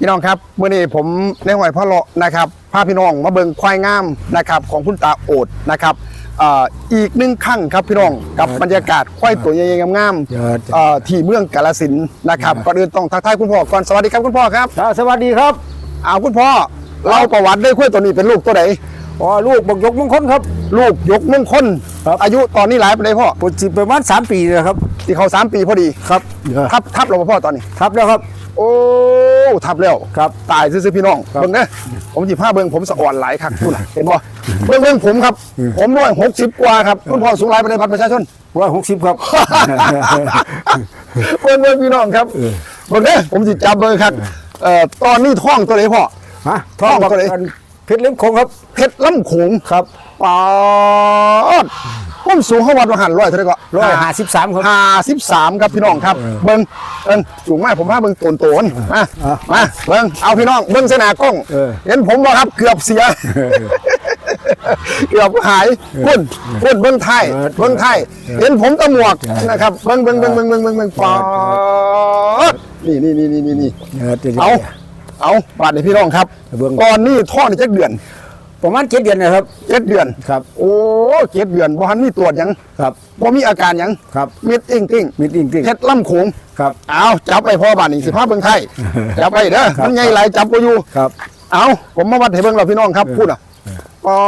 พี่น้องครับเมื่อนี้ผมในหอยพ่อเลาะนะครับพาพี่น้องมาเบิ่งควายงามนะครับของคุณตาโอดนะครับเอ่ออีกหนึ่งครั้งครับพี่น้องกับบรรยากาศควายตัวใหญ่ๆงามยอดๆเอ่อที่เมืองกาฬสินธุ์นะครับก่อนอื่นต้องทักทายคุณพ่อก่อนสวัสดีครับคุณพ่อครับครับสวัสดีครับเอาคุณพ่อเล่าประวัติได้ควายตัวนี้เป็นลูกตัวไหนอ๋อลูกบักยกมงคลครับ ลูกยกมงคลครับอายุตอนนี้หลายปีเลยพ่อปุจิประมาณ3ปีเลยครับที่เขาสามปีพอดีครับทับทับเราบ่พ่อตอนนี้ครับแล้วครับ โอ้ ทับแล้วครับตายซื้อๆพี่น้องครับเบิ่งนะผมจีผ้าเบิ่งผมสะอ่อนหลายครับคุณน่ะเห็นบ่เบิ่งเบิ่งผมครับ ผมร้อยหกสิบกว่าครับคุณพ่อสูงหลายประเด็นบัตรประชาชนร้อยหกสิบครับเบิ่งเบิ่งพี่น้องครับเบิ่งนะผมจิจับเบิ่งครับเอ่อตอนนี้ท้องตัวไหนพ่อฮะท้องบักตัวไหนอันเพชรเล่มคงครับเพชรลำโขงครับปาด ผมสูงเขาวัดมาหันร้อยเท่าไหร่ก็ร้อยห้าสิบสามครับห้าสิบสามครับพี่น้องครับ เบิ่งเบิ่งสูงมากผมพาเบิ่งโตนโตนมาอะมาเบิ่งเอาพี่น้องเบิ่งเสนากล้องเออเห็นผมบ่ครับเกือบเสียเกือบหายพุ่นพุ่นเบิ้งไทยเออเบิ้งไทยเห็นผมตะหมวกนะครับเบิ้งเบิ้งเบิ้งเบิ้งเบิ้งเบิ้งเบิ้งปอดนี่นี่นี่นี่นี่นี่เออดี๋ยวเอาเอาบาดนี่พี่น้องครับเบิ่งก่อนนี่ท่อนี่จักเดือน ประมาณเจ็ดเดือนนะครับ เจ็ดเดือน ครับ โอ้เจ็ดเดือนบ่ทันมีตรวจหยังครับบ่มีอาการหยังครับมิดติ้งติ้งมิดอิงติงเฮ็ดล่ำโขงครับเอาจับไปพ่อบาดนี่สิพาเบิ่งไทยจับไปเด้อครับมันใหญ่หลายจับบ่อยู่ครับ เอาผมมาวัดให้เบิ่งเราพี่น้องครับพูดอะปอ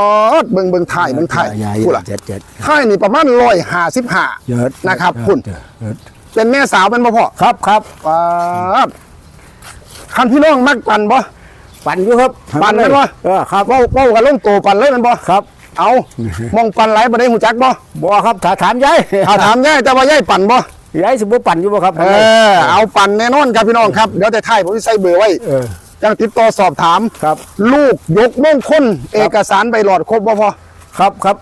ดเบิ่งเบิ่งไทยเบิ่งไทยใหญ่พูดอะเจ็ดเจ็ดไข่นี่ประมาณร้อยห้าสิบห้าเยอะนะครับคุณเยอะเป็นแม่สาวเป็นบ่พ่อครับครับปาดคันพี่น้องมักปั่นบ่ ปั่นอยู่ครับปั่นได้ปะเออครับเว้าเว้ากันลงโตปั่นเลยแมันบ่ครับ เอามองปั่นไหลบ่ได้หูจักบ่บ่ครับถาถามยายเอาถามย่ายแต่ว่าย่ายปั่นบ่ยายสิบ่ปั่นอยู่บ่ครับเออเอาปั่นแน่นอนครับพี่น้องครับเดี๋ยวแต่ท้ายผมสิใส่เบอร์ไว้เออจังติดต่อสอบถามครับ ลูกยกมงคลเอกสารใบหลอดครบบ่พอครับครับ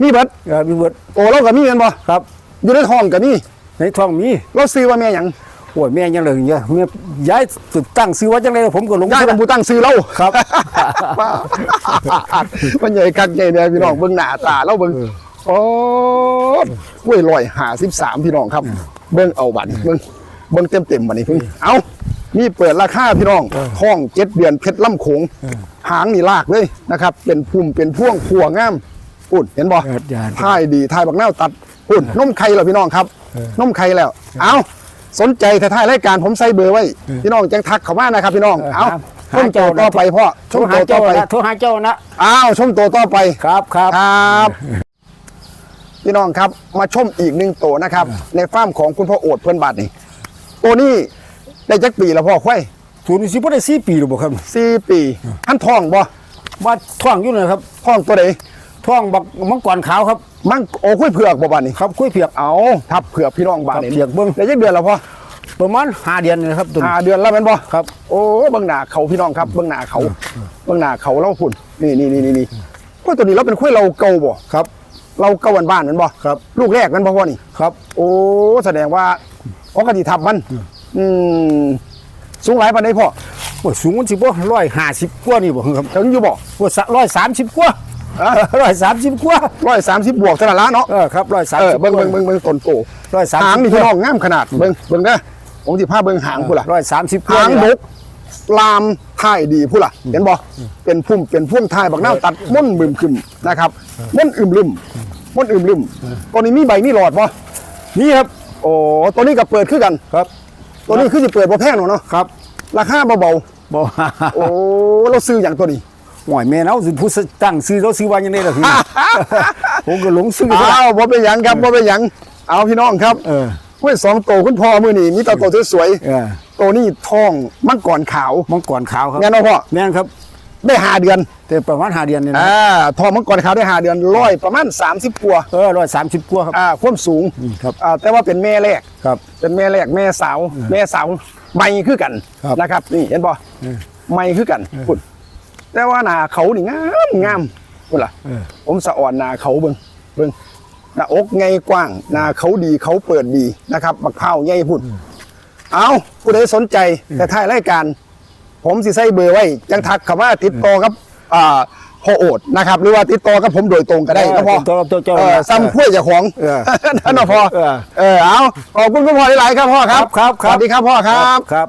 มีเบิดเออมีเบิดโตเราก็มีแม่นบ่ครับอยู่ในท้องก็มีในท้องมีเราซื้อว่าแม่หยัง โอ้ยแม่ยังเลยเนี่ยแม่ย้ายสุดตั้งซื้อว่าจังเลยผมก็หลงย่ายเป็นผู้ตั้งซื้อเราครับ มันใหญ่คักใหญ่เนี่ยพี่น้องเบิ่งหน้าตาเราเบิ่งโอ้กล้วยลอยหาสิบสามพี่น้องครับ เบิ่งเอาบัตรเบิ่งเบิ่งเต็มเต็มๆบัตรนี้เพิ่งเอานี่เปิดราคาพี่น้องท้องเจ็ดเดือนเพชรล่ำโขงหางนี่ลากเลยนะครับ เป็นพุ่มเป็นพ่วงขัวงามปุ่นเห็นบ่เอออย่าท่ายดีท่ายบักแนวตัดปุ่นนมไข่แล้วพี่น้องครับนมไข่แล้ว เอา สนใจท้ายๆรายการผมใส่เบอร์ไว้ พี่น้องจังทักเข้ามานะครับพี่น้องเอาชมโตต่อไปพ่อชโทรมหาโตต่เจ้าอไปนะโทรหาเจ้านะอ้าวชมโตต่อไปครับครับครับพี่น้องครับมาชมอีกหนึ่งโตนะครับ ในฟาร์มของคุณพ่อโอดเพื่อนบัตรนี่ตัวนี้ได้จักปีแล้วพ่อควายศูนย์สิบ่ได้สี่ปีหรือบ่ครับสี่ปีท่านท้องบ่มาท่องอยู่เลยครับท้องตัวใด ท่องบักมังกรขาวครับมันโอ้คุยเผือกบ่บัดนี่ครับคุยเพียกเอาทับเผือกพี่น้องบัตรนี่ทับเผือกเบิ่งได้จักเดือนแล้วพ่อประมาณห้าเดือนนี่นะครับตัวนี้ ห้าเดือนแล้วแมันบ่ครับ โอ้เบิ่งหน้าเขาพี่น้องครับเบิ่งหน้าเขาเบิ่งหน้าเขาเล่าพุ่นนี่นี่นี่นี่นี่คุยตัวนี้เราเป็นคุยเราเก่าบ่ครับ เราเก่าบ้านๆนั่นบ่ครับ ลูกแรกนั่นบ่พ่อนี่ครับ โอ้แสดงว่าปกติทับมัน อืมสูงหลายปานใดพ่อโอ้ยสูงมันสิบ่ร้อยห้าสิบกว่านี่บ่ครับถึงอยู่บ่ว่าร้อยสามสิบกว่า ร้อยสามสิบกว่าร้อยสามสิบบวกเท่านั้นละเนาะเออครับร้อยสามเออสิบเบิ่งเบิ่งเบิ่งเบิ่งต้นโตร้อยสามหางสิบนี่พี่น้องงามขนาดเบิ่งเบิ่งเด้อผมสิพาเบิ่งหางพุ่นล่ะร้อยสามสิบหางดกลามท่ายดีพุ่นล่ะเห็นบ่เป็นพุ่มเป็นพุ่มท่ายบักนาวตัดม่อนบึมขึ้นนะครับม่อนอึมลึมม่อนอึมลึมตัวนี้มีใบมีหลอดบ่นี่ครับโอ้ตัวนี้ก็เปิดคือกันครับ ตัวนี้คือสิเปิดบ่แพงหรอกเนาะครับราคาเบาบ่ๆโอ้เราซื้ออย่างตัวนี้ หวยแม่เนาสิผู้ตั้งซื้อเราซื้อว่ายังไงล่ะพี่ ผมก็หลงซื้ออ้าวบ่เป็นหยังครับบ่เป็นหยังเอาพี่น้องครับเออเว้ยสองโตคุณพ่อมื้อนี้มีแตโตวสวยเออๆโตนี่ทองมังกรขาวมังกรขาวครับแม่นบ่พ่อแม่นครับ ได้ห้าเดือนแต่ประมาณห้าเดือนนี่นะอ่าทองมังกรขาวได้ห้าเดือนร้อยประมาณ 30กว่าเออร้อยสามสิบกว่าครับ อ่าความสูงครับ อ่าแต่ว่าเป็นแม่แรก ครับ เป็นแม่แรกแม่สาว แม่สาวไม่คือกันครับนะครับ นี่เห็นบ่ไม่คือกันคุณ แต่ว่าหน้าเขานี่งามงามคุณล่ะเออผมสะอ่อนหนาเขาเบิ่งเบิ่งหน้าอกไงกว้างหน้าเขาดีเขาเปิดดีนะครับบักเผาใหญ่พุ่นเอาผู้ใดสนใจแต่ท้ายรายการ ผมสิใส่เบอร์ไว้จังทักคำว่าติดต่อกับอ่าพ่อโอดนะครับหรือว่าติดต่อกับผมโดยตรงก็ได้นะพ่อติดต่อกับตัวเจ้าเออซ้ำคุ้วยเจ้าของเออนั่นนะพ่อเออเออเอาขอบคุณคุณพ่อหลายๆครับพ่อครับครับครับสวัสดีครับพ่อครับครับ